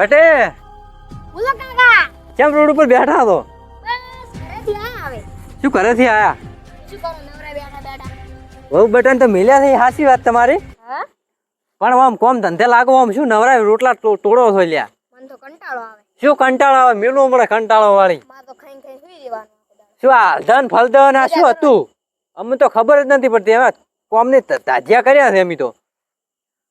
બટે બોલો કાકા. કેમ રોડ ઉપર બેઠા તો શું શું ઘરેથી આયા? શું કરો નવરા બેઠા બેઠા. બહુ બટન તો મિલ્યા છે હાસી વાત તમારી. પણ આમ કોમ ધંધે લાગો આમ શું નવરાય રોટલા તોડો છો લ્યા. મને તો કંટાળો આવે. શું કંટાળો આવે? મેલું મળે કંટાળો વાળી તો ખાઈ ખાઈ સુઈ જવાનું શું આ ધન ફલદન આ શું હતું? અમને તો ખબર જ નથી પડતી હવે કોમને તાજિયા કર્યા છે અમે તો.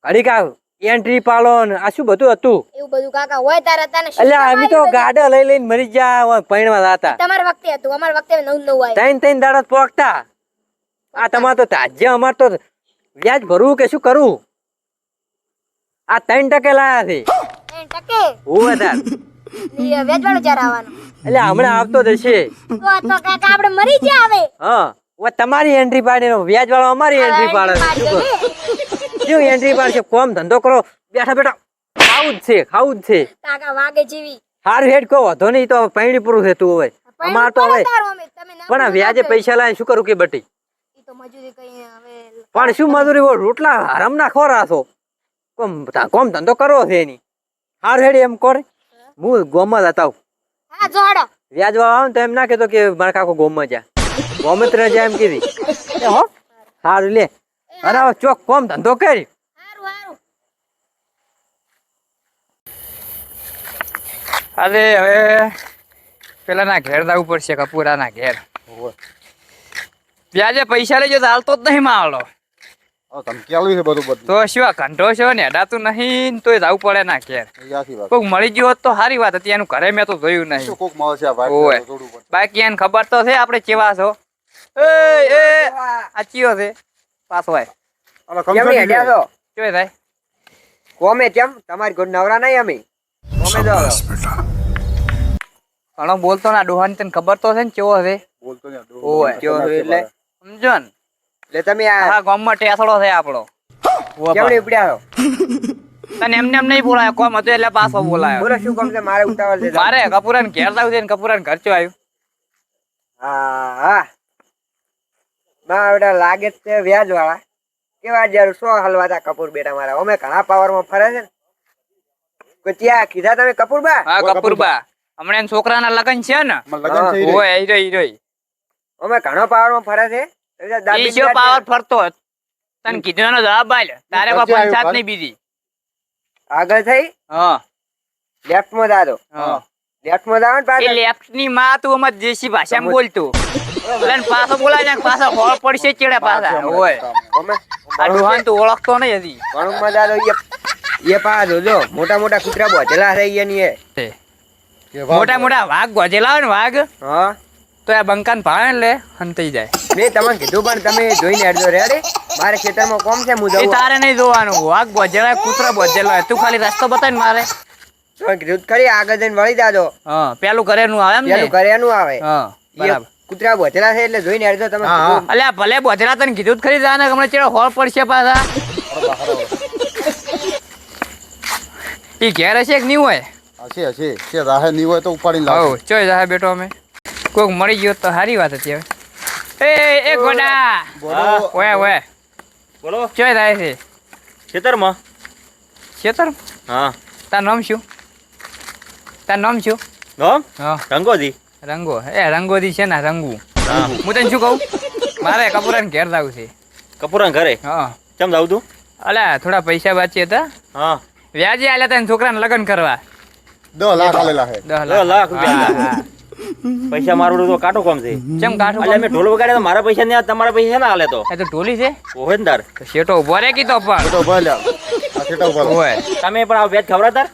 ઘડીક આ એન્ટ્રી પાડો ને. આ શું બધું હતું? એવું બધું કાકા હોય તારે તને એટલે અમે તો ગાડા લઈ લઈને મરી ગયા પૈણવા હતા તમારા વખતે હતું અમારા વખતે નવું નવું આવ્યું. ત્રણ ત્રણ દાડા પોકતા આ તમાર તો તાજ્યા અમાર તો વ્યાજ ભરવું કે શું કરવું? આ ત્રણ ટકે લાયા છે. ત્રણ ટકે? હું વધાર. વેચવાળું ચાર આવવાનું. એટલે હમણાં આવતો જશે તો કાકા આપણે મરી ગયા હવે. હા તમારી એન્ટ્રી પાડે વ્યાજ વાળો અમારી એન્ટ્રી પાડી શું એન્ટ્રી પાડશે કોમ ધંધો કરો. બેઠા બેઠા ખાવું જ છે ખાવું જ છે. કાકા વાગે જેવી. સારું હેડ કહો વધો નહીં તો પૈણી પૂરું થતું હવે. અમાર તો હવે ના પણ વ્યાજે પૈસા લાવીને શું કરું કે બટી? પણ શું મજૂરી હોય? રોટલા હરામના ખોરા છો. કોમ કોમ ધંધો કરવો છે એની. હાર હેડી એમ કોરે. હું ગોમાં જતા આવું. હા વ્યાજ વાળો આવે ને તો એમ ના કેતો કે મારા કાકો ગોમાં જા ગોમત્ર રજા એમ કીધી. હો. સારું લે. હવે ચોક કોમ ધંધો કરી. હારું હારું. અરે હવે પેલાના ઘેર જવું પડશે કપૂરાના ઘેર. વ્યાજે પૈસા લેજો તો હાલતો જ નહીં તો શું કંઠો છે ને અડાતું જવું પડે ના ઘેર. કોઈક મળી ગયો હોત તો સારી વાત હતી એનું ઘરે મેં તો જોયું નહીં. મળે. બાકી એને ખબર તો છે આપણે કેવા છો. એ એ. આ ચિયો છે. પાછો આય. અલા, કેમ નહીં હેડ્યા છો? કેવાય થાય કોમે કેમ? તમારી ઘર નવરા નહીં અમે. કોમે જાઓ પણ બોલતો ના ડોહાની તને ખબર તો છે ને કેવો છે? બોલતો ને ડોહો કેવો એટલે? સમજો ને. એટલે તમે આ ગામમાં ટેસડો છે આપણો. નહીં ઉપડ્યા તને એમને એમ નહીં બોલાયો કોમ હતો એટલે પાછો બોલાયો. બોલો શું કામ છે? મારે ઉતાવળ છે. મારે કપૂરન ઘેર જવું છે ને કપૂરન ઘર ચો આવ્યું હા હા. માં બેટા લાગે છે વ્યાજ વાળા કેવા જ્યારે સો હલવાતા કપૂર બેટા મારા. અમે ઘણા પાવરમાં ફરે છે ને. કોઈ ત્યાં કીધા તમે કપૂર બા હા કપૂરબા. હમણાં છોકરાના લગન છે ને. ઓય ઈ રહ્યો. અમે ઘણો પાવરમાં ફરે છે. દાબી પાવર ફરતો હોત? તને કીધું જવાબ આલ તારે કોઈ પંચાયત. નહીં બીજી. આગળ થઈ? હા. લેફ્ટમાં દાદો હા. લેફ્ટમાં દાવો ને પાછળ. લેફ્ટની માં તું અમાર દેશી ભાષામાં બોલતું. એને પાછો બોલાય ને પાછો હોળ પડશે ચેડે પાછા ઓય અમે આ ડોહાને તું ઓળખતો નહીં હજી. ઘણું મજા આવે એ એ પા જોજો મોટા મોટા કૂતરા બોધેલા છે કે વાહ, મોટા મોટા વાઘ ગોજેલા હોય ને વાઘ હા? તો આ બંકાન ભાવે ને લે હંતાઈ જાય. મેં તમને કીધું પણ તમે જોઈને હેડજો રેડી મારે ખેતરમાં કોમ છે હું એ તારે નહીં જોવાનું. વાઘ બોજેલા હોય, કૂતરા બોજેલા હોય. તું ખાલી રસ્તો બતાય ને મારે. કીધું ખરી આગળ જઈને વળી જાજો. હા પેલું ઘરેનું આવે એમ ને? પેલું ઘરેનું આવે. હા બરાબર. કૂતરા બોધેલા છે એટલે જોઈને અડધો તમે એટલે અલ્યા ભલે બોજરા તને કીધું જ ખરી જાને હમણાં ચેડો હોળ પડશે પાછા. એ ઘેર હશે કે નહીં હોય? હશે હશે. છે રાહે નહીં હોય તો ઉપાડી લાવો ચોય જાય બેઠો અમે. કોઈક મળી ગયો તો સારી વાત હતી હવે. એ એ ગોડા. ઓય ઓય. બોલો. ચોય રાહે છે. ખેતરમાં? ખેતર? હા. તાર નામ શું? તાર નામ શું? નામ? હા. રંગોજી રંગો. એ રંગોથી છે ને રંગુ હા. હું તને શું કહું? મારે કપૂરાને ઘેર જવું છે. કપૂરા ઘરે? હા. કેમ જાવ તું? અલ્યા થોડા પૈસા બાચી હતા. હા. વ્યાજે આલ્યા તને છોકરાને લગ્ન કરવા. દસ લાખ આલેલા છે દસ લાખ. રૂપિયા. હા, હા. પૈસા મારું તો કાટો કોમ છે. ચમ કાઠું એટલે મેં ઢોલ વગાડ્યા તો મારા પૈસા ને તમારા પૈસા ના આલે તો. એ તો ઢોલી છે? ઓહે ને તાર. ઊભો રે કીધો પણ. છેટો ઊભો લ્યા. આ છેટા ઊભા લ્યા. તમે પણ આ વેચ ખબર તાર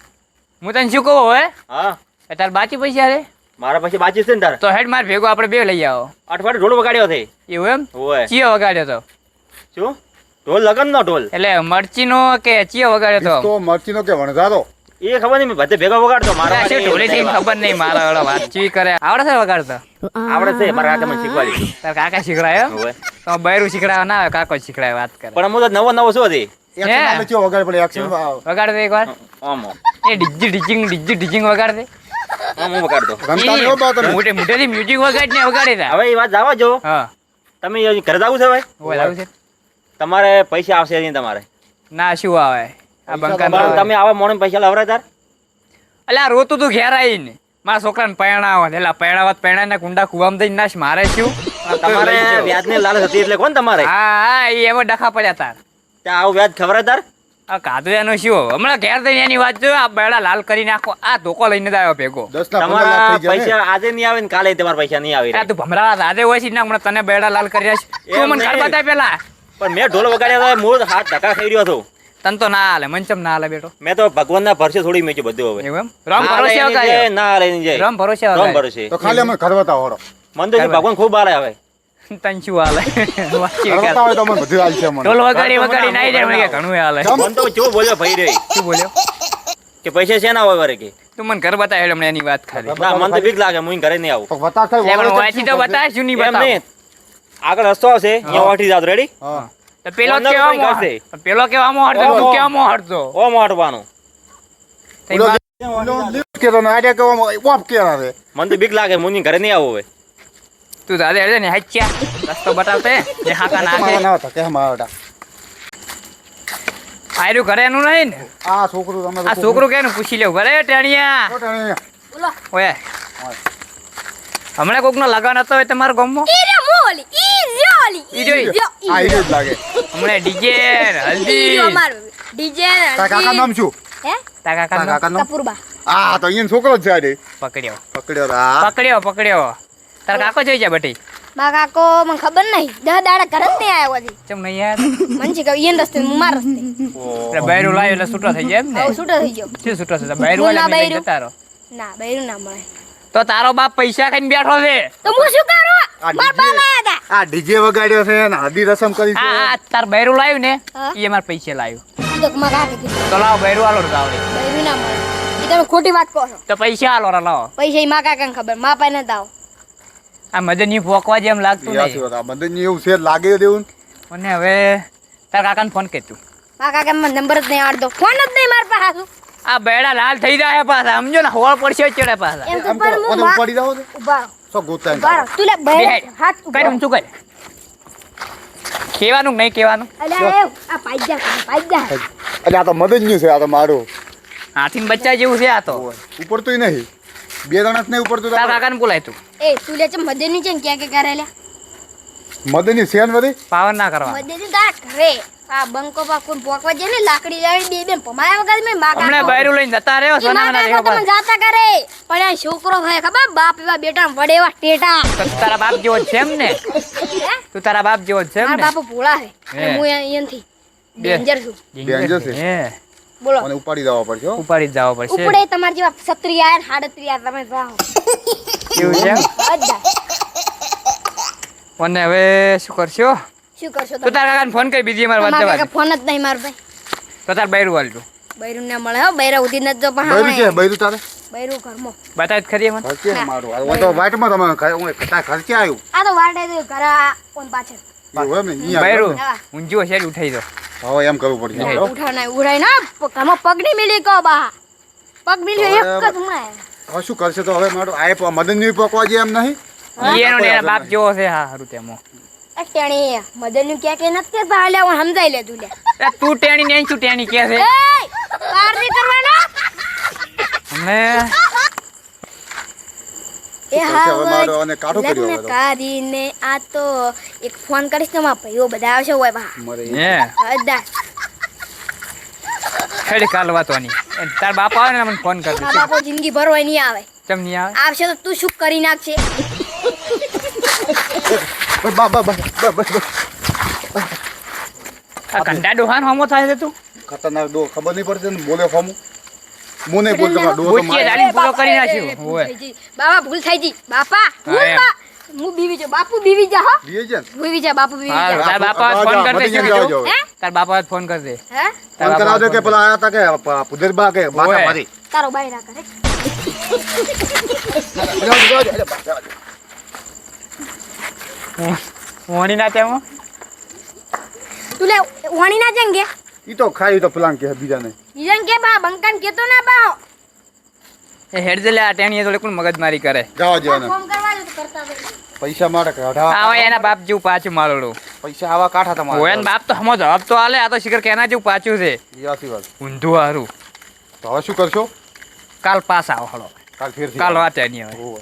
હું તને શું કહું હોય? હા. એ તાર બાકી પૈસા રે મારા પછી બાકી છે ને તાર? તો હેડ માર ભેગો આપણે બે લઈ આવો. અઠવાડિયે ઢોલ વગાડ્યો છે. એવું એમ? ઓય ચિયો વગાડ્યો તો. શું? ઢોલ લગન નો ઢોલ. એટલે મરચીનો કે ચિયો વગાડ્યો તો? તો મરચીનો કે વણઝારો? એ ખબર નહીં મેં બધે ભેગા વગાડતો. મારા અલ્યા, ઢોલે થી ખબર નહીં મારા વાત. ચી કરે. આવડે છે વગાડતો? આવડે છે મારા કાકા મને શીખવાડી. તાર કાકા શીખડાયો ઓય તો બૈરું શીખડાયો ના આવે કાકો શીખડાય વાત કરે. પણ હું તો નવો નવો શું હતી? એક્શન વગાડે પણ એક્શન વગાડ દે એકવાર આમ. એ ડીજી ડિજિંગ ડીજી ડિજિંગ વગાડ દે હું વગાડતો રમતા નહીં હો મોટે મોટેથી મ્યુઝિક વગાડ ને વગાડી દે. હવે એ વાત જવા જો. હા. તમે ઘરે જવું છે ભાઈ? ઓય છે. તમારે પૈસા આવશે નહીં તમારે. ના શું આવે? આ બંકા તમે આવા મોણે પૈસા લાવરા તાર? અલ્યા રોતું તું ઘેર આવીને. મારા છોકરાને પરણાવો એટલે પરણાવત પરણાને કુંડા કુવામાં દઈને નાશ. મારે શું? તમારે વ્યાજની લાલચ હતી એટલે કોણ તમારે? હા હા એ એમાં ડખા પડ્યા તાર. ત્યાં આવું વ્યાજ ખબર તાર? આ કાધું એનો શું હમણાં ઘેર દઈને એની વાત જો આ બેડા લાલ કરી નાખો. આ ધોકો લઈને જ આવ્યો ભેગો. ના તમારા થઈ ને. પૈસા આજે નહીં આવે ને કાલે તમારા પૈસા નહીં આવે આ તું ભમરા આજે હોય છે ને હમણાં તને બેડા લાલ કરી રહ્યા છે તું મને ઘર. બતાય પેલા. પણ મેં ઢોલ વગાડ્યા હતા મૂળ હાથ ધક્કા ખાઈ રહ્યો હતો. તને તો ના હાલે મંચમ ના હાલે બેટો? મેં તો ભગવાનના ભરસે થોડી મેચ બધું હવે. એમ? રામ ના ભરોસે વગાડ્યો. ના હાલે રામ ભરોસે રામ ભરોસે. તો ખાલી અમે ઘરવતા હોડો મને તો ભગવાન ખૂબ હાલે હવે તને શું હાલે વાચી તો મને બધું હાલ છે અમને ઢોલ વગાડી વગાડી નાઈ જાય મને કે ઘણું હાલે મન તો જો બોલ્યો ભાઈ રે શું બોલ્યો કે પૈસા છે ના હોય વરે કે તું મને ઘર બતાય હમણાં એની વાત ખાલી ના મને તો બીક લાગે હું ઘરે નહીં આવું તો બતા થાય લે પણ વાંચી તો બતા બતાય શું નહીં બતા આગળ રસ્તો આવશે અહીંયા ઓઠી જાવ રેડી હા તો પેલો કેવા કરશે. પેલો કેવા મોહ હટતો તું કેવા મોહ હટતો ઓ તઈ ઓલો લીફ્ટ કેતો ને આડે કેવો ઓફ કેરા રે મને તો બીક લાગે મુની ઘરે નહીં આવું હવે તું દાદા હેડે ને હાચ્યા રસ્તો બતાવતે. જે હાકા નાખે. ના હતા કે મારા આયરું ઘરે એનું નહીં ને? આ છોકરું તમે આ છોકરું કેનું? પૂછી લેવું. ભલે ટેણિયા. છોકરું બોલો. ઓય. હમણાં કોકનો લગન હતો હોય તમારા ગામમાં? ઈ રે મોલી ઈ રે ઓલી? ઈ જોઈ. ઈ? રે, ઈ આ રે. ઈ જ લાગે. હમણાં ડીજે હલ્દી. અમારું. ડીજે કાકા નામ શું? હે? તારા તારા કાકા કપૂરબા આ તો અહીંયા છોકરો જ છે પકડ્યો. પકડ્યો પકડ્યો પકડ્યો. તારા કાકો જોઈ જા બટી. મા કાકો મને ખબર નહીં. દહ દાડા ઘરે જ નહીં આવ્યો હજી ચમ નહીં યાર મને છે કે ઈન રસ્તે હું માર રસ્તે. એટલે બૈરું લાવ્યો એટલે છૂટો થઈ જાય એમ ને? છૂટો થઈ ગયો. શું છૂટો છે બૈરું વાળા જતા રહો. ના બૈરું ના મળે. તો તારો બાપ પૈસા ખાઈને બેઠો છે. તો હું શું કરું? માર બાપ આયા હતા. આ ડીજે વગાડ્યો છે ને હદી રસમ કરી છે. આ તાર બૈરું લાવ્યું ને. એ અમારે પૈસા લાવ્યું તો મારા કાકે તો લાવો બૈરું આલો તો આવડે બૈરું ના મળે. તમે ખોટી વાત કહો છો. તો પૈસા આલો રા લાવો. પૈસા ઈ મા કાકાને ખબર મા પાસે દાવ આ મદનની ફોકવા જેમ લાગતું નહીં. શું એવું છે લાગે દેવું મને હવે તાર કાકાને ફોન કરી તું મા કાકા મને નંબર જ નહીં આવડતો. ફોન જ નહીં મારા પાસે. આ બેડા લાલ થઈ જાય પાછા. સમજો ને હોળ પડશે ચડે પાછા. એમ તો પણ હું ઉપાડી જાવ ઊભા સો ગોતા ઊભા તું લે બે હાથ કઈ હું શું કર? કેવાનું નહીં કેવાનું અલ્યા એ આ પાઇજા પાઇજા એટલે આ તો મદન છે આ તો મારું. હાથીન બચ્ચા જેવું છે આ તો. ઉપડતું નહીં. બે જણા નહીં ઉપડતું તો તાર કાકાને બોલાય તું. એ તું લે છે મદની છે ને ક્યાં ક્યાં કરેલા મદનની સેન વધી પાવર ના કરવા. મદની તારા ઘરે. આ બંકો પાકુન પોકવા જે ને લાકડી લાવી બે બેન પમાયા વગર મે મા હમણે બૈરું લઈને જતા રહ્યો સોના મા સોના તમે જાતા કરે પણ આ છોકરો હોય ખબર બાપ એવા બેટા વડેવા ટેટા તારા બાપ જેવો છે એમ ને? તું તારા બાપ જેવો છે એમ મારા ને? બાપુ ભોળા છે. હે. હું અહીંયાથી બે. ડેન્જર છું. ડેન્જર છે. હે. બોલો. મને ઉપાડી દેવા પડશે ઉપાડી જ જવો પડશે. ઉપડે તમાર જેવા સત્રી આયા ને સાડત્રી તમે જાઓ. કેવું છે? બધા. અને હવે શું કરશો? શું કરશો તો તારા કાકાને ફોન કરી બીજી માર વાત જવા ફોન જ નહીં માર ભાઈ તો તાર બૈરું વાળતું બૈરું ના મળે હો. બૈરા ઉધી ન જો પણ બૈરું છે બૈરું તારે? બૈરું ઘરમાં. બતાય જ ખરી મને ખર્ચે મારું. આ તો વાટમાં તમે હું કટા ખર્ચે આવ્યું. આ તો વાટે તો ઘરે ઓન પાછળ. બૈરું હા. હશે ઉઠાઈ દો. હવે એમ કરવું પડશે હે. હો. ઉઠાવ ના ઉઠાય ના. પ- પગ નહીં મિલી કહો બા. પગ મિલ્યો એક જ હમણાં. હવે શું કરશે તો હવે મારું આ મદનની પકવા જે એમ નહીં. એનો ને બાપ જેવો છે હા હારું તેમાં ટેણી મદનનું ક્યાં કે હાલે હું સમજાઈ લે. તું લે તું ટેણી ને શું ટેણી કે છે? એય પાર નહીં કરવાનો. અમે એ કરશે હવે હા મારો અને કાઢો કર્યો હવે લગ્ન તો. કરીને આ તો એક ફોન કરીશ તો મારા ભાઈઓ બધા આવશે હોય બા. બધા. ખેડી કાલ વાતવાની તાર બાપ આવે ને મને ફોન કરી મારા બાપો જિંદગી ભર હોય નહીં આવે. ચમ નહીં આવે? આવશે તો તું શું કરી નાખશે? ડોહાન હોમો થાય છે તું. ખતરનાક ડો ખબર નહીં પડશે ને બોલે ફોમું હું ભૂલ બોલતો મારો ડો તો મારે. પૂરો કરી નાખ્યો. ભૂલ હોય થઈ ગઈ. બાબા ભૂલ થઈ ગઈ. બાપા ભૂલ બા હું બીવી જો બાપુ બીવી જા હો. બીવી જા બીવી જા બાપુ બીવી જા. તાર બાપા ફોન કર દે. હે? તાર બાપા ફોન કર દે હે? તાર ફોન બાપા કરાવજો કે પેલા આયા તા કે પુદર બા કે બાકા મારી. તારો બાઈ ના કરે. મોહની ના તેમાં? તું લે વાણી ના જંગે ઈ તો ખાઈ તો પેલા કે બીજાને. બીજાને કે બા બંકાન કેતો ના બા એ હેડ દે લે આ ટેણીએ થોડી મગજ મારી કરે. જવા દો ફોન કરવા જો તો કરતા. પૈસા માટે કાઢા આવા એના બાપ જેવું પાછું મારોડું પૈસા આવા કાઠા તમારે ઓએન બાપ તો હમો જવાબ તો આલે આ તો શિખર કેના જેવું પાછું છે. યાસી વાત. ઊંધું હારું. તો હવે શું કરશો? કાલ પાસ આવો હળો કાલ ફેર કાલ વાત હવે હોવે.